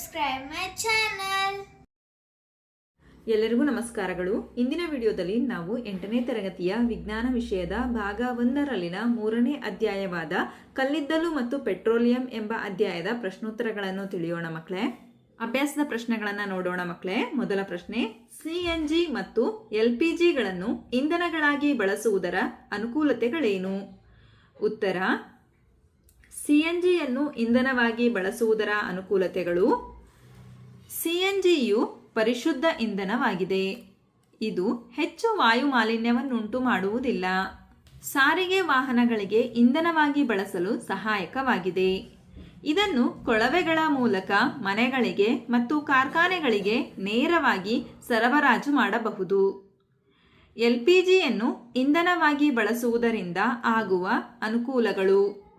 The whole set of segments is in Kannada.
subscribe ಮೈ ಚಾನಲ್ ಎಲ್ಲರಿಗೂ ನಮಸ್ಕಾರಗಳು. ಇಂದಿನ ವಿಡಿಯೋದಲ್ಲಿ ನಾವು ಎಂಟನೇ ತರಗತಿಯ ವಿಜ್ಞಾನ ವಿಷಯದ ಭಾಗ ಒಂದರಲ್ಲಿನ ಮೂರನೇ ಅಧ್ಯಾಯವಾದ ಕಲ್ಲಿದ್ದಲು ಮತ್ತು ಪೆಟ್ರೋಲಿಯಂ ಎಂಬ ಅಧ್ಯಾಯದ ಪ್ರಶ್ನೋತ್ತರಗಳನ್ನು ತಿಳಿಯೋಣ ಮಕ್ಕಳೇ. ಅಭ್ಯಾಸದ ಪ್ರಶ್ನೆಗಳನ್ನು ನೋಡೋಣ ಮಕ್ಕಳೇ. ಮೊದಲ ಪ್ರಶ್ನೆ ಸಿಎನ್ಜಿ ಮತ್ತು ಎಲ್ ಪಿ ಜಿಗಳನ್ನು ಇಂಧನಗಳಾಗಿ ಬಳಸುವುದರ ಅನುಕೂಲತೆಗಳೇನು? ಉತ್ತರ ಸಿಎನ್ಜಿಯನ್ನು ಇಂಧನವಾಗಿ ಬಳಸುವುದರ ಅನುಕೂಲತೆಗಳು. ಸಿಎನ್ಜಿಯು ಪರಿಶುದ್ಧ ಇಂಧನವಾಗಿದೆ. ಇದು ಹೆಚ್ಚು ವಾಯು ಮಾಲಿನ್ಯವನ್ನುಂಟು ಮಾಡುವುದಿಲ್ಲ. ಸಾರಿಗೆ ವಾಹನಗಳಿಗೆ ಇಂಧನವಾಗಿ ಬಳಸಲು ಸಹಾಯಕವಾಗಿದೆ. ಇದನ್ನು ಕೊಳವೆಗಳ ಮೂಲಕ ಮನೆಗಳಿಗೆ ಮತ್ತು ಕಾರ್ಖಾನೆಗಳಿಗೆ ನೇರವಾಗಿ ಸರಬರಾಜು ಮಾಡಬಹುದು. ಎಲ್ಪಿಜಿಯನ್ನು ಇಂಧನವಾಗಿ ಬಳಸುವುದರಿಂದ ಆಗುವ ಅನುಕೂಲಗಳು.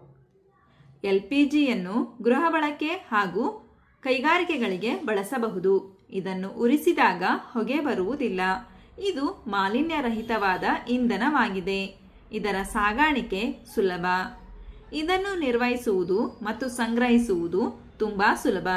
ಎಲ್ಪಿಜಿಯನ್ನು ಗೃಹ ಬಳಕೆ ಹಾಗೂ ಕೈಗಾರಿಕೆಗಳಿಗೆ ಬಳಸಬಹುದು. ಇದನ್ನು ಉರಿಸಿದಾಗ ಹೊಗೆ ಬರುವುದಿಲ್ಲ. ಇದು ಮಾಲಿನ್ಯರಹಿತವಾದ ಇಂಧನವಾಗಿದೆ. ಇದರ ಸಾಗಾಣಿಕೆ ಸುಲಭ. ಇದನ್ನು ನಿರ್ವಹಿಸುವುದು ಮತ್ತು ಸಂಗ್ರಹಿಸುವುದು ತುಂಬಾ ಸುಲಭ.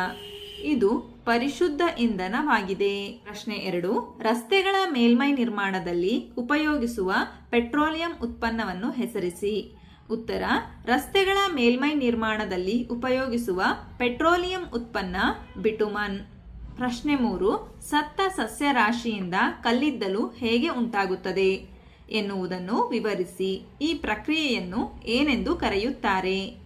ಇದು ಪರಿಶುದ್ಧ ಇಂಧನವಾಗಿದೆ. ಪ್ರಶ್ನೆ ಎರಡು. ರಸ್ತೆಗಳ ಮೇಲ್ಮೈ ನಿರ್ಮಾಣದಲ್ಲಿ ಉಪಯೋಗಿಸುವ ಪೆಟ್ರೋಲಿಯಂ ಉತ್ಪನ್ನವನ್ನು ಹೆಸರಿಸಿ. ಉತ್ತರ, ರಸ್ತೆಗಳ ಮೇಲ್ಮೈ ನಿರ್ಮಾಣದಲ್ಲಿ ಉಪಯೋಗಿಸುವ ಪೆಟ್ರೋಲಿಯಂ ಉತ್ಪನ್ನ ಬಿಟುಮನ್. ಪ್ರಶ್ನೆ ಮೂರು, ಸತ್ತ ಸಸ್ಯ ರಾಶಿಯಿಂದ ಕಲ್ಲಿದ್ದಲು ಹೇಗೆ ಉಂಟಾಗುತ್ತದೆ? ಎನ್ನುವುದನ್ನು ವಿವರಿಸಿ. ಈ ಪ್ರಕ್ರಿಯೆಯನ್ನು ಏನೆಂದು ಕರೆಯುತ್ತಾರೆ?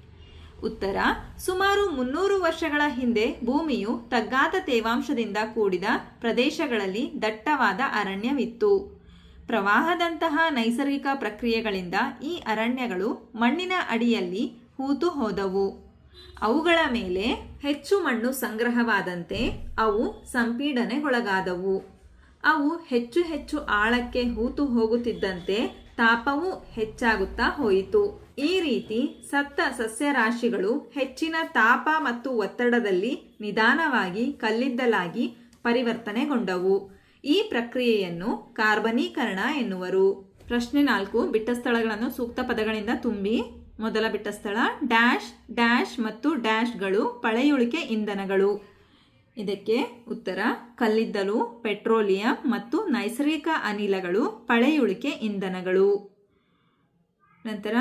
ಉತ್ತರ, ಸುಮಾರು ಮುನ್ನೂರು ವರ್ಷಗಳ ಹಿಂದೆ ಭೂಮಿಯು ತಗ್ಗಾದ ತೇವಾಂಶದಿಂದ ಕೂಡಿದ ಪ್ರದೇಶಗಳಲ್ಲಿ ದಟ್ಟವಾದ ಅರಣ್ಯವಿತ್ತು. ಪ್ರವಾಹದಂತಹ ನೈಸರ್ಗಿಕ ಪ್ರಕ್ರಿಯೆಗಳಿಂದ ಈ ಅರಣ್ಯಗಳು ಮಣ್ಣಿನ ಅಡಿಯಲ್ಲಿ ಹೂತು ಹೋದವು. ಅವುಗಳ ಮೇಲೆ ಹೆಚ್ಚು ಮಣ್ಣು ಸಂಗ್ರಹವಾದಂತೆ ಅವು ಸಂಪೀಡನೆಗೊಳಗಾದವು. ಅವು ಹೆಚ್ಚು ಹೆಚ್ಚು ಆಳಕ್ಕೆ ಹೂತು ಹೋಗುತ್ತಿದ್ದಂತೆ ತಾಪವೂ ಹೆಚ್ಚಾಗುತ್ತಾ ಹೋಯಿತು. ಈ ರೀತಿ ಸತ್ತ ಸಸ್ಯರಾಶಿಗಳು ಹೆಚ್ಚಿನ ತಾಪ ಮತ್ತು ಒತ್ತಡದಲ್ಲಿ ನಿಧಾನವಾಗಿ ಕಲ್ಲಿದ್ದಲಾಗಿ ಪರಿವರ್ತನೆಗೊಂಡವು. ಈ ಪ್ರಕ್ರಿಯೆಯನ್ನು ಕಾರ್ಬನೀಕರಣ ಎನ್ನುವರು. ಪ್ರಶ್ನೆ ನಾಲ್ಕು, ಬಿಟ್ಟ ಸ್ಥಳಗಳನ್ನು ಸೂಕ್ತ ಪದಗಳಿಂದ ತುಂಬಿ. ಮೊದಲ ಬಿಟ್ಟ ಸ್ಥಳ, ಡ್ಯಾಶ್ ಡ್ಯಾಶ್ ಮತ್ತು ಡ್ಯಾಶ್ಗಳು ಪಳೆಯುಳಿಕೆ ಇಂಧನಗಳು. ಇದಕ್ಕೆ ಉತ್ತರ, ಕಲ್ಲಿದ್ದಲು, ಪೆಟ್ರೋಲಿಯಂ ಮತ್ತು ನೈಸರ್ಗಿಕ ಅನಿಲಗಳು ಪಳೆಯುಳಿಕೆ ಇಂಧನಗಳು. ನಂತರ,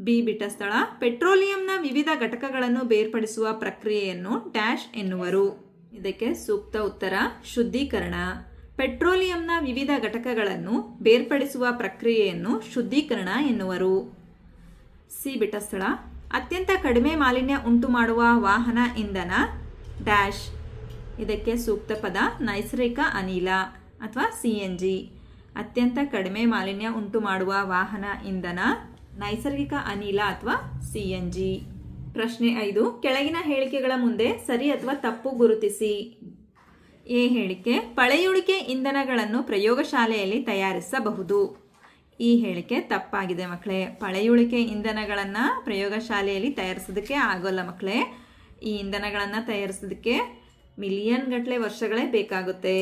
ಬಿ ಬಿಟ್ಟ ಸ್ಥಳ, ಪೆಟ್ರೋಲಿಯಂನ ವಿವಿಧ ಘಟಕಗಳನ್ನು ಬೇರ್ಪಡಿಸುವ ಪ್ರಕ್ರಿಯೆಯನ್ನು ಡ್ಯಾಶ್ ಎನ್ನುವರು. ಇದಕ್ಕೆ ಸೂಕ್ತ ಉತ್ತರ, ಶುದ್ಧೀಕರಣ. ಪೆಟ್ರೋಲಿಯಂನ ವಿವಿಧ ಘಟಕಗಳನ್ನು ಬೇರ್ಪಡಿಸುವ ಪ್ರಕ್ರಿಯೆಯನ್ನು ಶುದ್ಧೀಕರಣ ಎನ್ನುವರು. ಸಿ ಬಿಟ್ಟ ಸ್ಥಳ ಅತ್ಯಂತ ಕಡಿಮೆ ಮಾಲಿನ್ಯ ಉಂಟು ಮಾಡುವ ವಾಹನ ಇಂಧನ ಡ್ಯಾಶ್. ಇದಕ್ಕೆ ಸೂಕ್ತ ಪದ, ನೈಸರ್ಗಿಕ ಅನಿಲ ಅಥವಾ ಸಿ ಎನ್ ಜಿ. ಅತ್ಯಂತ ಕಡಿಮೆ ಮಾಲಿನ್ಯ ಉಂಟು ಮಾಡುವ ವಾಹನ ಇಂಧನ, ನೈಸರ್ಗಿಕ ಅನಿಲ ಅಥವಾ ಸಿ ಎನ್ ಜಿ. ಪ್ರಶ್ನೆ ಐದು, ಕೆಳಗಿನ ಹೇಳಿಕೆಗಳ ಮುಂದೆ ಸರಿ ಅಥವಾ ತಪ್ಪು ಗುರುತಿಸಿ. ಎ ಹೇಳಿಕೆ, ಪಳೆಯುಳಿಕೆ ಇಂಧನಗಳನ್ನು ಪ್ರಯೋಗಶಾಲೆಯಲ್ಲಿ ತಯಾರಿಸಬಹುದು. ಈ ಹೇಳಿಕೆ ತಪ್ಪಾಗಿದೆ ಮಕ್ಕಳೇ. ಪಳೆಯುಳಿಕೆ ಇಂಧನಗಳನ್ನು ಪ್ರಯೋಗಶಾಲೆಯಲ್ಲಿ ತಯಾರಿಸೋದಕ್ಕೆ ಆಗೋಲ್ಲ ಮಕ್ಕಳೇ. ಈ ಇಂಧನಗಳನ್ನು ತಯಾರಿಸೋದಕ್ಕೆ ಮಿಲಿಯನ್ ಗಟ್ಟಲೆ ವರ್ಷಗಳೇ ಬೇಕಾಗುತ್ತೆ.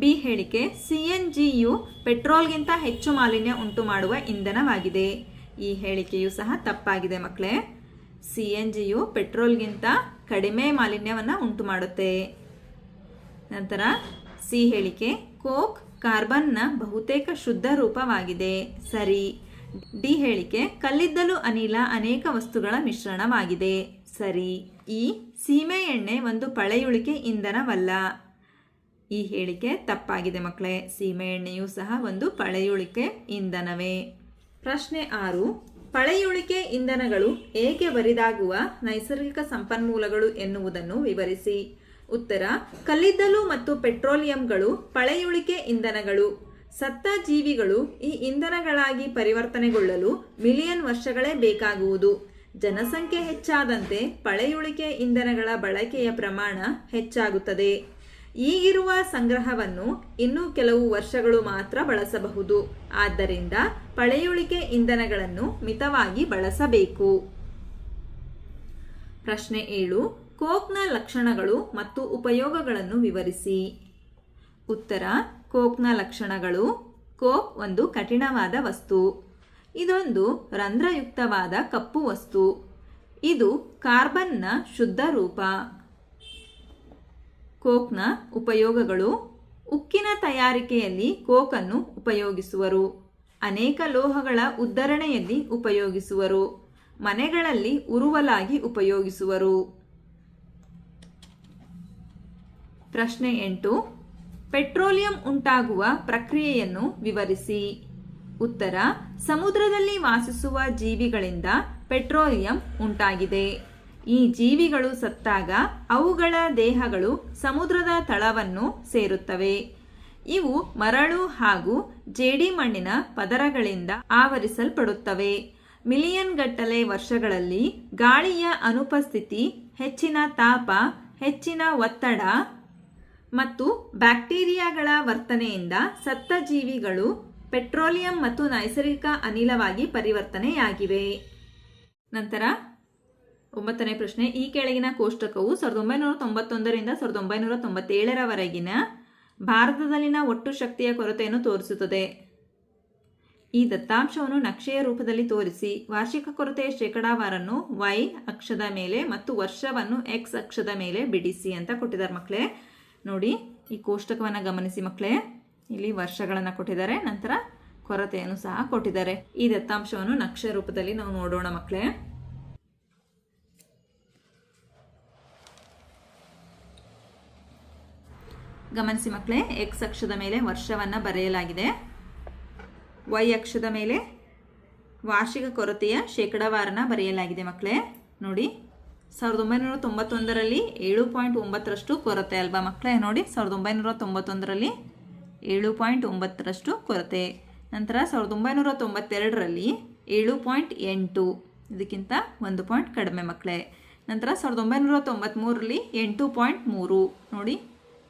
ಬಿ ಹೇಳಿಕೆ, ಸಿ ಎನ್ ಜಿಯು ಪೆಟ್ರೋಲ್ಗಿಂತ ಹೆಚ್ಚು ಮಾಲಿನ್ಯ ಉಂಟು ಮಾಡುವ ಇಂಧನವಾಗಿದೆ. ಈ ಹೇಳಿಕೆಯು ಸಹ ತಪ್ಪಾಗಿದೆ ಮಕ್ಕಳೇ. ಸಿ ಎನ್ ಜಿಯು ಪೆಟ್ರೋಲ್ಗಿಂತ ಕಡಿಮೆ ಮಾಲಿನ್ಯವನ್ನು ಉಂಟು ಮಾಡುತ್ತೆ ನಂತರ ಸಿ ಹೇಳಿಕೆ, ಕೋಕ್ ಕಾರ್ಬನ್ನ ಬಹುತೇಕ ಶುದ್ಧ ರೂಪವಾಗಿದೆ. ಸರಿ. ಡಿ ಹೇಳಿಕೆ, ಕಲ್ಲಿದ್ದಲು ಅನಿಲ ಅನೇಕ ವಸ್ತುಗಳ ಮಿಶ್ರಣವಾಗಿದೆ. ಸರಿ. ಈ ಸೀಮೆ ಎಣ್ಣೆ ಒಂದು ಪಳೆಯುಳಿಕೆ ಇಂಧನವಲ್ಲ. ಈ ಹೇಳಿಕೆ ತಪ್ಪಾಗಿದೆ ಮಕ್ಕಳೇ. ಸೀಮೆ ಎಣ್ಣೆಯೂ ಸಹ ಒಂದು ಪಳೆಯುಳಿಕೆ ಇಂಧನವೇ. ಪ್ರಶ್ನೆ ಆರು, ಪಳೆಯುಳಿಕೆ ಇಂಧನಗಳು ಏಕೆ ಬರಿದಾಗುವ ನೈಸರ್ಗಿಕ ಸಂಪನ್ಮೂಲಗಳು ಎನ್ನುವುದನ್ನು ವಿವರಿಸಿ. ಉತ್ತರ, ಕಲ್ಲಿದ್ದಲು ಮತ್ತು ಪೆಟ್ರೋಲಿಯಂಗಳು ಪಳೆಯುಳಿಕೆ ಇಂಧನಗಳು. ಸತ್ತ ಜೀವಿಗಳು ಈ ಇಂಧನಗಳಾಗಿ ಪರಿವರ್ತನೆಗೊಳ್ಳಲು ಮಿಲಿಯನ್ ವರ್ಷಗಳೇ ಬೇಕಾಗುವುದು. ಜನಸಂಖ್ಯೆ ಹೆಚ್ಚಾದಂತೆ ಪಳೆಯುಳಿಕೆ ಇಂಧನಗಳ ಬಳಕೆಯ ಪ್ರಮಾಣ ಹೆಚ್ಚಾಗುತ್ತದೆ. ಈಗಿರುವ ಸಂಗ್ರಹವನ್ನು ಇನ್ನೂ ಕೆಲವು ವರ್ಷಗಳು ಮಾತ್ರ ಬಳಸಬಹುದು. ಆದ್ದರಿಂದ ಪಳೆಯುಳಿಕೆ ಇಂಧನಗಳನ್ನು ಮಿತವಾಗಿ ಬಳಸಬೇಕು. ಪ್ರಶ್ನೆ ಏಳು, ಕೋಕ್ನ ಲಕ್ಷಣಗಳು ಮತ್ತು ಉಪಯೋಗಗಳನ್ನು ವಿವರಿಸಿ. ಉತ್ತರ, ಕೋಕ್ನ ಲಕ್ಷಣಗಳು, ಕೋಕ್ ಒಂದು ಕಠಿಣವಾದ ವಸ್ತು. ಇದೊಂದು ರಂಧ್ರಯುಕ್ತವಾದ ಕಪ್ಪು ವಸ್ತು. ಇದು ಕಾರ್ಬನ್ನ ಶುದ್ಧ ರೂಪ. ಕೋಕ್ನ ಉಪಯೋಗಗಳು ಉಕ್ಕಿನ ತಯಾರಿಕೆಯಲ್ಲಿ ಕೋಕನ್ನು ಉಪಯೋಗಿಸುವರು. ಅನೇಕ ಲೋಹಗಳ ಉದ್ಧರಣೆಯಲ್ಲಿ ಉಪಯೋಗಿಸುವರು. ಮನೆಗಳಲ್ಲಿ ಉರುವಲಾಗಿ ಉಪಯೋಗಿಸುವರು. ಪ್ರಶ್ನೆ ಎಂಟು. ಪೆಟ್ರೋಲಿಯಂ ಉಂಟಾಗುವ ಪ್ರಕ್ರಿಯೆಯನ್ನು ವಿವರಿಸಿ. ಉತ್ತರ. ಸಮುದ್ರದಲ್ಲಿ ವಾಸಿಸುವ ಜೀವಿಗಳಿಂದ ಪೆಟ್ರೋಲಿಯಂ ಉಂಟಾಗಿದೆ. ಈ ಜೀವಿಗಳು ಸತ್ತಾಗ ಅವುಗಳ ದೇಹಗಳು ಸಮುದ್ರದ ತಳವನ್ನು ಸೇರುತ್ತವೆ. ಇವು ಮರಳು ಹಾಗೂ ಜೇಡಿಮಣ್ಣಿನ ಪದರಗಳಿಂದ ಆವರಿಸಲ್ಪಡುತ್ತವೆ. ಮಿಲಿಯನ್ ಗಟ್ಟಲೆ ವರ್ಷಗಳಲ್ಲಿ ಗಾಳಿಯ ಅನುಪಸ್ಥಿತಿ, ಹೆಚ್ಚಿನ ತಾಪ, ಹೆಚ್ಚಿನ ಒತ್ತಡ ಮತ್ತು ಬ್ಯಾಕ್ಟೀರಿಯಾಗಳ ವರ್ತನೆಯಿಂದ ಸತ್ತ ಜೀವಿಗಳು ಪೆಟ್ರೋಲಿಯಂ ಮತ್ತು ನೈಸರ್ಗಿಕ ಅನಿಲವಾಗಿ ಪರಿವರ್ತನೆಯಾಗಿವೆ. ನಂತರ ಒಂಬತ್ತನೇ ಪ್ರಶ್ನೆ, ಈ ಕೆಳಗಿನ ಕೋಷ್ಟಕವು ಸಾವಿರದ ಒಂಬೈನೂರ ತೊಂಬತ್ತೊಂದರಿಂದ ಸಾವಿರದ ಒಂಬೈನೂರ ತೊಂಬತ್ತೇಳರವರೆಗಿನ ಭಾರತದಲ್ಲಿನ ಒಟ್ಟು ಶಕ್ತಿಯ ಕೊರತೆಯನ್ನು ತೋರಿಸುತ್ತದೆ. ಈ ದತ್ತಾಂಶವನ್ನು ನಕ್ಷೆಯ ರೂಪದಲ್ಲಿ ತೋರಿಸಿ, ವಾರ್ಷಿಕ ಕೊರತೆಯ ಶೇಕಡಾವಾರನ್ನು ವೈ ಅಕ್ಷದ ಮೇಲೆ ಮತ್ತು ವರ್ಷವನ್ನು ಎಕ್ಸ್ ಅಕ್ಷದ ಮೇಲೆ ಬಿಡಿಸಿ ಅಂತ ಕೊಟ್ಟಿದ್ದಾರೆ ಮಕ್ಕಳೇ. ನೋಡಿ, ಈ ಕೋಷ್ಟಕವನ್ನು ಗಮನಿಸಿ ಮಕ್ಕಳೇ. ಇಲ್ಲಿ ವರ್ಷಗಳನ್ನು ಕೊಟ್ಟಿದ್ದಾರೆ, ನಂತರ ಕೊರತೆಯನ್ನು ಸಹ ಕೊಟ್ಟಿದ್ದಾರೆ. ಈ ದತ್ತಾಂಶವನ್ನು ನಕ್ಷೆ ರೂಪದಲ್ಲಿ ನಾವು ನೋಡೋಣ ಮಕ್ಕಳೇ. ಗಮನಿಸಿ ಮಕ್ಕಳೇ ಎಕ್ಸ್ ಅಕ್ಷದ ಮೇಲೆ ವರ್ಷವನ್ನು ಬರೆಯಲಾಗಿದೆ. ವೈ ಅಕ್ಷದ ಮೇಲೆ ವಾರ್ಷಿಕ ಕೊರತೆಯ ಶೇಕಡಾವಾರನ ಬರೆಯಲಾಗಿದೆ ಮಕ್ಕಳೇ. ನೋಡಿ ಸಾವಿರದ ಒಂಬೈನೂರ ತೊಂಬತ್ತೊಂದರಲ್ಲಿ ಏಳು ಪಾಯಿಂಟ್ ಒಂಬತ್ತರಷ್ಟು ಕೊರತೆ ಅಲ್ವಾ ಮಕ್ಕಳೇ? ನೋಡಿ ಸಾವಿರದ ಒಂಬೈನೂರ ತೊಂಬತ್ತೊಂದರಲ್ಲಿ ಏಳು ಪಾಯಿಂಟ್ ಒಂಬತ್ತರಷ್ಟು ಕೊರತೆ. ನಂತರ ಸಾವಿರದ ಒಂಬೈನೂರ ತೊಂಬತ್ತೆರಡರಲ್ಲಿ ಏಳು ಪಾಯಿಂಟ್ ಎಂಟು, ಇದಕ್ಕಿಂತ ಒಂದು ಪಾಯಿಂಟ್ ಕಡಿಮೆ ಮಕ್ಕಳೇ. ನಂತರ ಸಾವಿರದ ಒಂಬೈನೂರ ತೊಂಬತ್ತ್ಮೂರರಲ್ಲಿ ಎಂಟು ಪಾಯಿಂಟ್ ಮೂರು, ನೋಡಿ.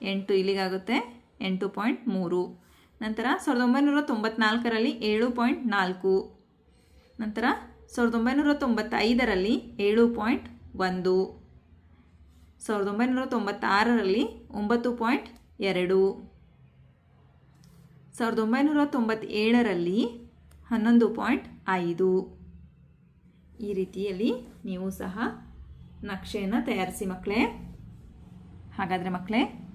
ಎಂಟು ಇಲ್ಲಿಗಾಗುತ್ತೆ. ಎಂಟು ಪಾಯಿಂಟ್ ಮೂರು. ನಂತರ ಸಾವಿರದ ಒಂಬೈನೂರ ತೊಂಬತ್ನಾಲ್ಕರಲ್ಲಿ ಏಳು ಪಾಯಿಂಟ್ ನಾಲ್ಕು. ನಂತರ ಸಾವಿರದ ಒಂಬೈನೂರ ತೊಂಬತ್ತೈದರಲ್ಲಿ ಏಳು ಪಾಯಿಂಟ್ ಒಂದು. ಸಾವಿರದ ಒಂಬೈನೂರ ತೊಂಬತ್ತಾರರಲ್ಲಿ ಒಂಬತ್ತು ಪಾಯಿಂಟ್ ಎರಡು. ಸಾವಿರದ ಒಂಬೈನೂರ ತೊಂಬತ್ತೇಳರಲ್ಲಿ ಹನ್ನೊಂದು ಪಾಯಿಂಟ್ ಐದು. ಈ ರೀತಿಯಲ್ಲಿ ನೀವು ಸಹ ನಕ್ಷೆಯನ್ನು ತಯಾರಿಸಿ ಮಕ್ಕಳೇ. ಹಾಗಾದರೆ ಮಕ್ಕಳೇ